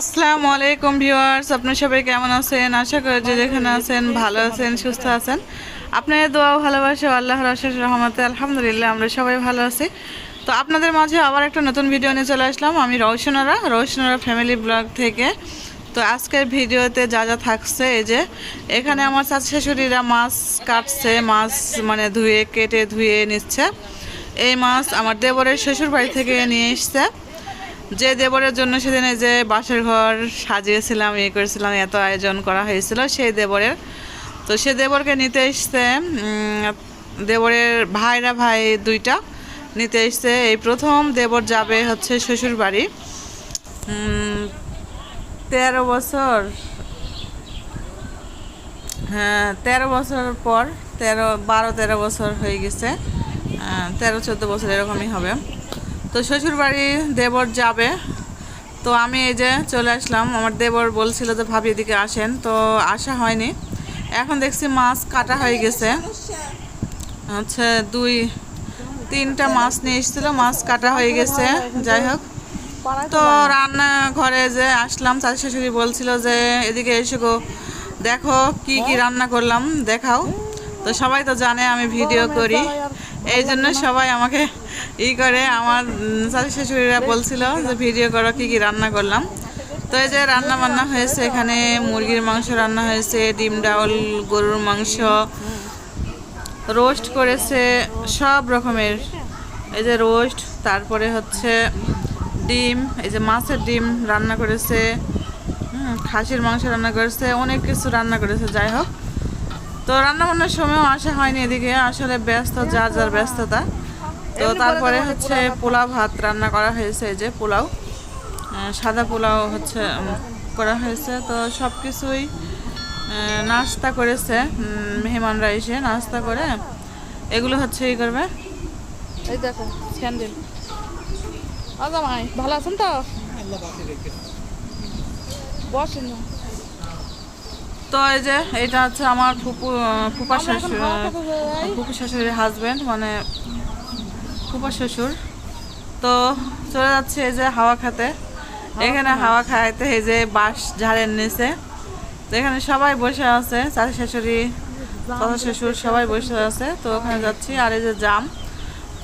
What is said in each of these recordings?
আসসালামু আলাইকুম ভিউয়ার্স, আপনার সবাই কেমন আছেন? আশা করি যে যেখানে আছেন ভালো আছেন, সুস্থ আছেন। আপনাদের দোয়া ভালোবাসা ও আল্লাহর অশেষ রহমতে, আলহামদুলিল্লাহ, আমরা সবাই ভালো আছি। তো আপনাদের মাঝে আবার একটা নতুন ভিডিও নিয়ে চলে আসলাম। আমি রৌশনারা রৌশনারা ফ্যামিলি ব্লগ থেকে। তো আজকের ভিডিওতে যা যা থাকছে, এই যে এখানে আমার চাচি শাশুড়িরা মাছ কাটছে, মাছ মানে ধুয়ে, কেটে ধুয়ে নিচ্ছে। এই মাছ আমার দেবরের শ্বশুর বাড়ি থেকে নিয়ে এসছে। যে দেবরের জন্য সেদিন যে বাসের ঘর সাজিয়েছিলাম ইয়ে করেছিলাম, এত আয়োজন করা হয়েছিল, সেই দেবরের। তো সে দেবরকে নিতে এসছে দেবরের ভাইরা ভাই দুইটা নিতে এসছে। এই প্রথম দেবর যাবে হচ্ছে শ্বশুর বাড়ি তেরো বছর হ্যাঁ তেরো বছর পর, তেরো, বারো, তেরো বছর হয়ে গেছে। তেরো, চোদ্দ বছর এরকমই হবে। তো শ্বশুর বাড়ি দেবর যাবে। তো আমি এই যে চলে আসলাম। আমার দেবর বলছিল যে, ভাবি, এদিকে আসেন। তো আসা হয়নি। এখন দেখছি মাছ কাটা হয়ে গেছে। আচ্ছা দুই, তিনটা মাছ নিয়ে এসেছিল। মাছ কাটা হয়ে গেছে। যাই হোক। তো রান্না ঘরে যে আসলাম চাচি শাশুড়ি বলছিল যে, এদিকে এসে গো। দেখো কি কি রান্না করলাম। দেখাও। তো সবাই তো জানে আমি ভিডিও করি। এই জন্য সবাই আমাকে ই করে, আমার চাচি শাশুড়িরা বলছিল যে ভিডিও করো, কি কি রান্না করলাম। তো এই যে রান্না বান্না হয়েছে, এখানে মুরগির মাংস রান্না হয়েছে, ডিম ডাউল গরুর মাংস রোস্ট করেছে, সব রকমের। এই যে রোস্ট তারপরে হচ্ছে ডিম, এই যে মাছের ডিম রান্না করেছে খাসির মাংস রান্না করেছে, অনেক কিছু রান্না করেছে, যাই হোক। তো রান্না বান্নার সময়ও আসা হয়নি এদিকে আসলে ব্যস্ত যার যার ব্যস্ততা। তো তারপরে হচ্ছে পোলাও ভাত? রান্না করা হয়েছে এই যে পোলাও। সাদা পোলাও হচ্ছে করা হয়েছে। তো সব কিছুই নাস্তা করেছে মেহমানরা এসে নাস্তা করে। এগুলো হচ্ছে ই করবে। এই দেখো স্যান্ডেল। ভালো আছেন তো? বসেন না। তো এই যে এটা হচ্ছে আমার ফুপু ফুপা শ্বশুর। ফুপু শাশুড়ির হাজবেন্ড মানে ফুপা শ্বশুর। তো চলে যাচ্ছে এই যে হাওয়া খাতে। এখানে হাওয়া খাইতে এই যে বাঁশ ঝাড়ের নিচে। তো এখানে সবাই বসে আছে চাচি শাশুড়ি চাচা শ্বশুর সবাই বসে আছে। তো ওখানে যাচ্ছি আর এই যে জাম।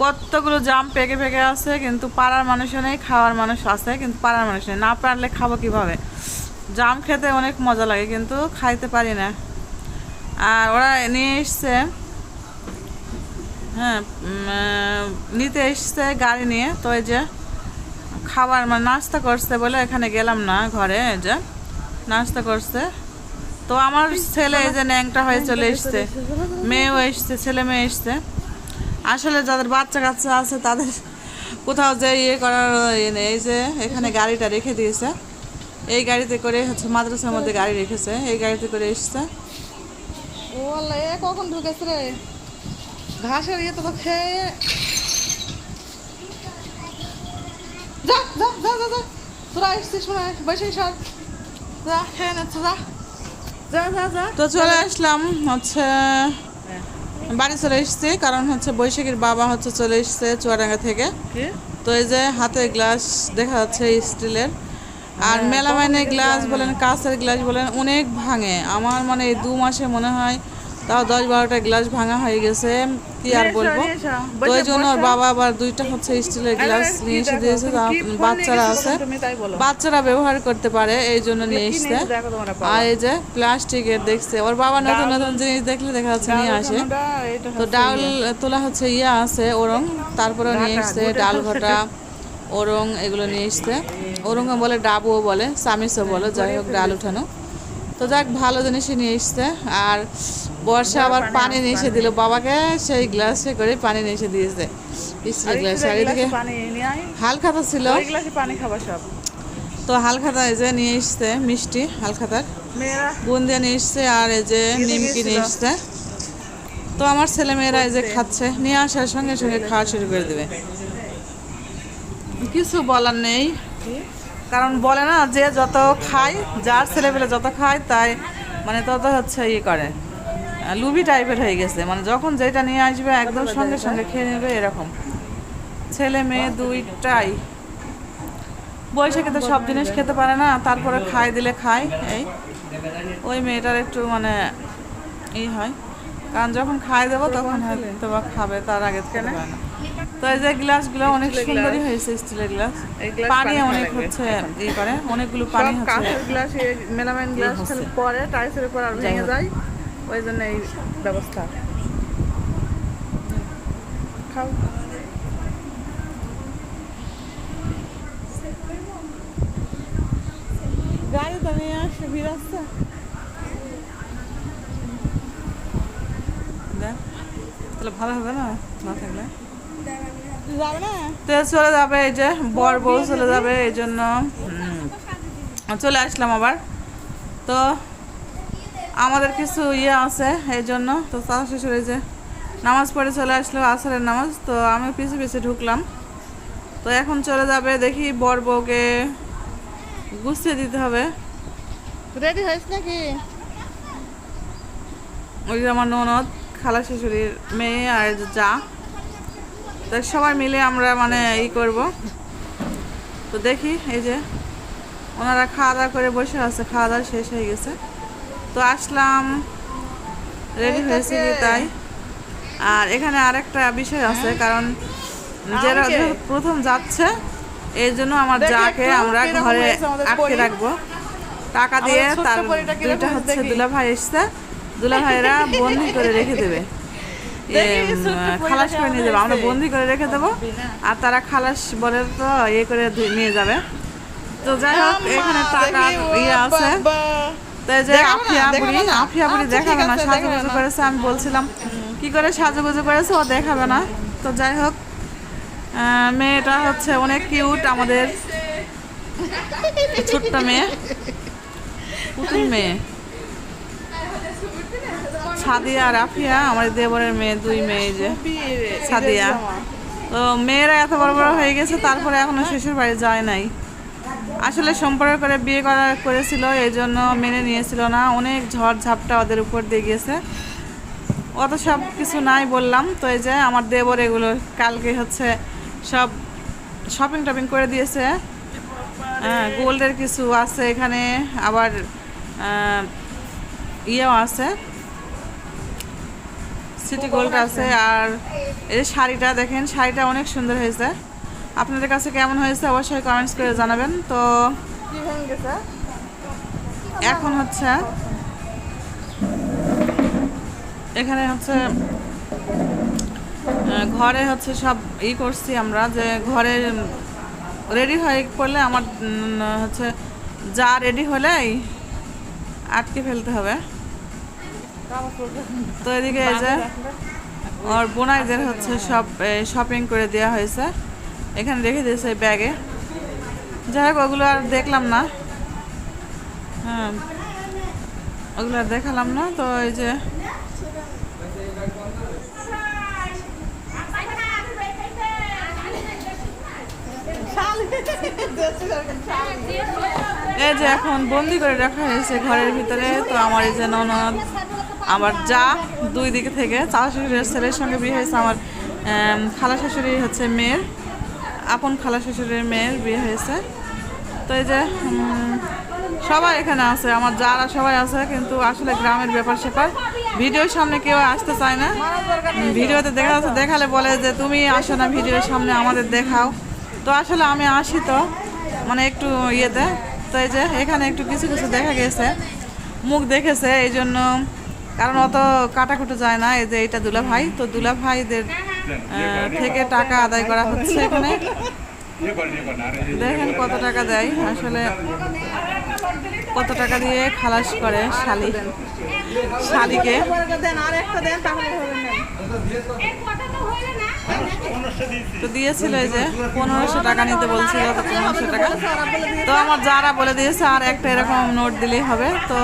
কতগুলো জাম পেকে পেকে আছে কিন্তু পাড়ার মানুষও নেই খাওয়ার মানুষ আছে কিন্তু পাড়ার মানুষ নেই। না পারলে খাব কীভাবে? জাম খেতে অনেক মজা লাগে, কিন্তু খাইতে পারি না। আর ওরা নিয়ে এসছে হ্যাঁ নিতে এসছে গাড়ি নিয়ে। তো এই যে খাবার মানে নাস্তা করছে বলে এখানে গেলাম না ঘরে, এই যে নাস্তা করছে। তো আমার ছেলে এই যে ন্যাংটা হয়ে চলে এসছে, মেয়েও এসছে, ছেলে মেয়ে এসছে। আসলে যাদের বাচ্চা কাচ্চা আছে তাদের কোথাও যে ইয়ে করার ইয়ে নেই, এই যে এখানে গাড়িটা রেখে দিয়েছে। এই গাড়িতে করে হচ্ছে মাদ্রাসার মধ্যে গাড়ি রেখেছে এই গাড়িতে করে এসছে। ও আল্লাহ এ কখন ঢুকেছে রে? ঘাসের ইয়ে তো তো খেয়ে যা যা যা যা যা। তোরা এসছিস মনে হয় বসে সর। যা খেয়ে নিচ্ছে যা। যা যা যা। তো চলে আসলাম হচ্ছে বাড়ি চলে এসেছি কারণ হচ্ছে বৈশাখীর বাবা হচ্ছে চলে এসছে চুয়াডাঙ্গা থেকে। তো এই যে হাতে গ্লাস দেখা যাচ্ছে স্টিলের আর মেলামাইনের গ্লাস বলেন কাঁচের গ্লাস বলেন অনেক ভাঙে। আমার মানে দু মাসে মনে হয় তাও দশ বারোটা গ্লাস ভাঙা হয়ে গেছে। কি আর বলব? তো ওই জন্য ওর বাবা আবার দুইটা হচ্ছে স্টিলের গ্লাস নিয়ে এসে দিয়েছে বাচ্চারা আছে। বাচ্চারা ব্যবহার করতে পারে এই জন্য নিয়ে এসছে। আর এই যে প্লাস্টিকের দেখছে ওর বাবা নতুন নতুন জিনিস দেখলে দেখা যাচ্ছে নিয়ে আসে। তো ডাল তোলা হচ্ছে ইয়া আছে ওরম। তারপরে নিয়ে এসছে ডাল ঘটা। ওরং এগুলো নিয়ে এসছে। ওরং বলে ডাবুও বলে সামিসও বলে যাই হোক ডাল উঠানো। তো যাক ভালো জিনিসই নিয়ে এসছে। আর বর্ষা আবার পানি নিয়ে এসে দিল। বাবাকে সেই গ্লাসে করে পানি নিয়ে এসে দিয়েছে। Still glass. আর এদিকে পানি হাল খাতা ছিল। পানি খাবা সব। তো হাল খাতা এই যে নিয়ে এসছে মিষ্টি হাল খাতার মেয়েরা বুন্দিয়া নিয়ে এসছে আর এই যে নিমকি নিয়ে এসছে। তো আমার ছেলে মেয়েরা এই যে খাচ্ছে। নিয়ে আসার সঙ্গে সঙ্গে খাওয়া শুরু করে দেবে। কিছু বলার নেই। কারণ বলে না যে যত খায়, যার ছেলেপেলে যত খায়, তাই মানে তত হচ্ছে ইয়ে করে। লুবি টাইপের হয়ে গেছে। মানে যখন যেটা নিয়ে আসবে, একদম সঙ্গে সঙ্গে খেয়ে নেবে এরকম। ছেলে, মেয়ে দুইটাই। বৈশাখে তো সব জিনিস খেতে পারে না, তারপরে খাই দিলে খায়, এই। ওই মেয়েটার একটু মানে ই হয়। কারণ যখন খাই দেবো, তখন হয়তো বা খাবে, তার আগে খেতে না। তো এই যে গ্লাসগুলো অনেক সুন্দরই হয়েছে স্টিলের গ্লাস পানি অনেক হচ্ছে করে অনেকগুলো পানি সব হচ্ছে কাঁচের গ্লাস মেলামাইন গ্লাস খালি পরে টাইসের উপর আর ভেঙে যায় ওই জন্য এই ব্যবস্থা। খাও। গাড়ি তাহলে ভালো হবে না? না থাকলে? চলে যাবে এই যে বর বউ চলে যাবে এই জন্য। চলে আসলাম আবার। তো আমাদের কিছু ইয়ে আছে এই জন্য। তো তার শ্বশুর যে নামাজ পড়ে চলে আসলো আসরের নামাজ। তো আমি পিছু পিছু ঢুকলাম। তো এখন চলে যাবে দেখি বর বউকে গুছিয়ে দিতে হবে। রেডি হয়েছ নাকি? ওই যে আমার ননদ খালা শাশুড়ির মেয়ে আর যা। তো সবাই মিলে আমরা মানে ই করব। তো দেখি এই যে ওনারা খাওয়া দাওয়া করে বসে আছে খাওয়া দাওয়া শেষ হয়ে গেছে। তো আসলাম রেডি হয়েছে তাই। আর এখানে আরেকটা বিষয় আছে কারণ যারা প্রথম যাচ্ছে এই জন্য আমার যাকে আমরা ঘরে আটকে রাখব। টাকা দিয়ে তার দুইটা হচ্ছে। দুলা ভাই এসছে। দুলা ভাইরা বন্দি করে রেখে দেবে। খালাস করে নিয়ে যাবে আমরা বন্দি করে রেখে দেবো আর তারা খালাস বলে তো ইয়ে করে নিয়ে যাবে। তো যাই হোক এখানে টাকা ইয়ে আছে। তো এই যে আফিয়া বুড়ি আফিয়া বুড়ি আচ্ছা, দেখাবে না সাজুগুজু করেছে আমি বলছিলাম। কি করে সাজুগুজু করেছে ও দেখাবে না। তো যাই হোক মেয়েটা হচ্ছে অনেক কিউট আমাদের। ছোট্ট মেয়ে। পুতুল মেয়ে। সাদিয়া রাফিয়া আমার দেবরের মেয়ে, দুই মেয়ে যে, সাদিয়া। তো মেয়েরা এত বড় বড় হয়ে গেছে, তারপরে এখনও শ্বশুর বাড়ি যায় নাই। আসলে সম্পর্ক করে বিয়ে করা করেছিল, এই জন্য মেনে নিয়েছিল না। অনেক ঝড় ঝাপটা ওদের উপর দিয়ে গেছে। অত সব কিছু নাই বললাম, তো এই যে আমার দেবর এগুলো কালকে হচ্ছে সব শপিং টপিং করে দিয়েছে। হ্যাঁ গোল্ডের কিছু আছে এখানে, আবার ইয়েও আছে। সিটি গোল্ড আছে আর এই শাড়িটা দেখেন, শাড়িটা অনেক সুন্দর হয়েছে। আপনাদের কাছে কেমন হয়েছে অবশ্যই কমেন্টস করে জানাবেন। তো এখন হচ্ছে, এখানে হচ্ছে ঘরে হচ্ছে সব ই করছি আমরা যে ঘরে রেডি হয়ে পড়লে আমার হচ্ছে যা রেডি হলেই আটকে ফেলতে হবে। তো এদিকে এই যে, ওর বোনাইদের হচ্ছে সব শপিং করে দেওয়া হয়েছে। এখানে রেখে দিয়েছে ব্যাগে যাই হোক, ওগুলো আর দেখলাম না। হ্যাঁ ওগুলো আর দেখালাম না। তো এই যে এই যে এখন বন্দি করে রাখা হয়েছে ঘরের ভিতরে। তো আমার এই যে ননদ আমার যা দুই দিকে থেকে চাচা শ্বশুরের ছেলের সঙ্গে বিয়ে হয়েছে আমার খালা শাশুড়ি হচ্ছে মেয়ের, আপন খালা শ্বশুরের মেয়ের বিয়ে হয়েছে। তো এই যে সবাই এখানে আছে, আমার যারা সবাই আছে, কিন্তু আসলে গ্রামের ব্যাপার স্যাপার। ভিডিওর সামনে কেউ আসতে চায় না। ভিডিওতে দেখা যাচ্ছে, দেখালে বলে যে, তুমি আসো না ভিডিওর সামনে, আমাদের দেখাও। তো আসলে আমি আসি তো মানে একটু ইয়েতে। তো এই যে, এখানে একটু কিছু কিছু দেখা গেছে, মুখ দেখেছে এই জন্য কারণ অত কাটাকুটো যায় না, এই যে এটা দুলা ভাই তো দুলা ভাইদের থেকে টাকা আদায় করা হচ্ছে এখানে। দেখেন কত টাকা দেয়। আসলে কত টাকা দিয়ে খালাস করে শালি। শালিকে। তো দিয়েছিল এই যে পনেরোশো টাকা নিতে বলছিল, তো পনেরোশো টাকা। তো আমার যারা বলে দিয়েছে, আর একটা এরকম নোট দিলেই হবে। তো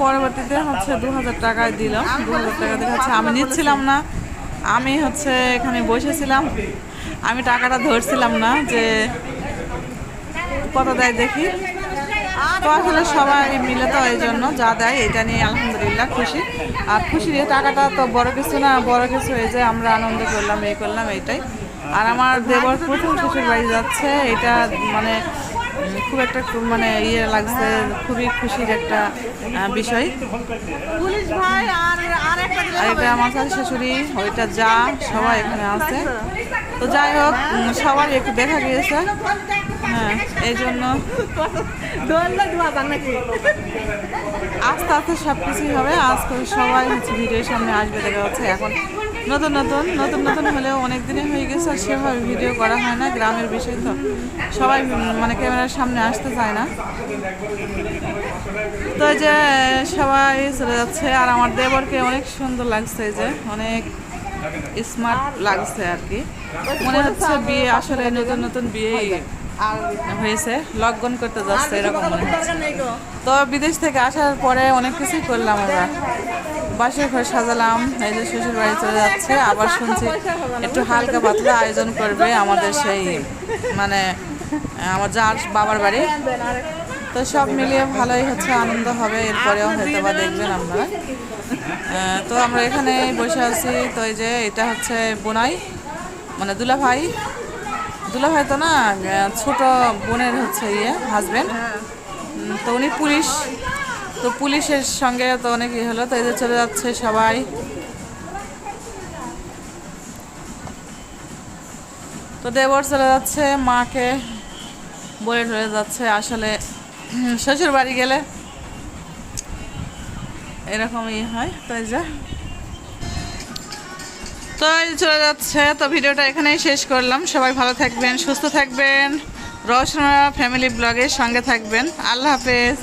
পরবর্তীতে হচ্ছে দু হাজার টাকায় দিলাম দু হাজার টাকা দিয়ে হচ্ছে আমি নিচ্ছিলাম না। আমি হচ্ছে এখানে বসেছিলাম। আমি টাকাটা ধরছিলাম না যে কত দেয় দেখি। তো আসলে সবাই মিলে তো এই জন্য যা দেয় এটা নিয়ে আলহামদুলিল্লাহ খুশি। আর খুশি দিয়ে টাকাটা তো বড় কিছু না, বড় কিছু এই যে আমরা আনন্দ করলাম, এই করলাম, এইটাই। আর আমার দেবর প্রথম শ্বশুর বাড়ি যাচ্ছে, এটা মানে খুব একটা মানে ইয়ে লাগছে খুবই খুশির একটা বিষয়। আর এটা আমার শাশুড়ি শাশুড়ি ওইটা যা সবাই এখানে আছে। তো যাই হোক উম, সবারই একটু দেখা গিয়েছে। হ্যাঁ এই জন্য আস্তে আস্তে সব কিছুই হবে। আজ করে সবাই হচ্ছে ভিডিওর সামনে আসবে দেখা যাচ্ছে। এখন নতুন নতুন নতুন নতুন হলেও অনেক দিনে হয়ে গেছে আর সেভাবে ভিডিও করা হয় না, গ্রামের বিষয় তো। সবাই মানে ক্যামেরার সামনে আসতে চায় না। তো যে সবাই চলে যাচ্ছে আর আমার দেবরকে অনেক সুন্দর লাগছে যে, অনেক স্মার্ট লাগছে আর কি। মনে হচ্ছে বিয়ে আসলে নতুন নতুন বিয়েই হয়েছে লগন করতে যাচ্ছে এরকম মনে হচ্ছে। তো বিদেশ থেকে আসার পরে অনেক কিছুই করলাম আমরা। বাসের ঘর সাজালাম এই যে শ্বশুর বাড়ি চলে যাচ্ছে আবার শুনছি একটু হালকা পাতলা আয়োজন করবে আমাদের সেই মানে আমার যার বাবার বাড়ি। তো সব মিলিয়ে ভালোই হচ্ছে আনন্দ হবে এরপরেও হয়তো বা দেখবেন আপনারা তো আমরা এখানে বসে আছি। তো এই যে এটা হচ্ছে বোনাই মানে দুলা ভাই দুলা ভাই তো না ছোট বোনের হচ্ছে ইয়ে হাজব্যান্ড তো উনি পুলিশ। তো পুলিশের সঙ্গে তো অনেক ইয়ে হলো তো এই যে চলে যাচ্ছে সবাই। তো দেবর চলে যাচ্ছে মাকে বলে টলে যাচ্ছে আসলে শ্বশুর বাড়ি গেলে। এরকমই হয় তো এই যে। তো এই চলে যাচ্ছে, তো ভিডিওটা এখানেই শেষ করলাম। সবাই ভালো থাকবেন, সুস্থ থাকবেন। রওশনা ফ্যামিলি ব্লগের সঙ্গে থাকবেন। আল্লাহ হাফেজ।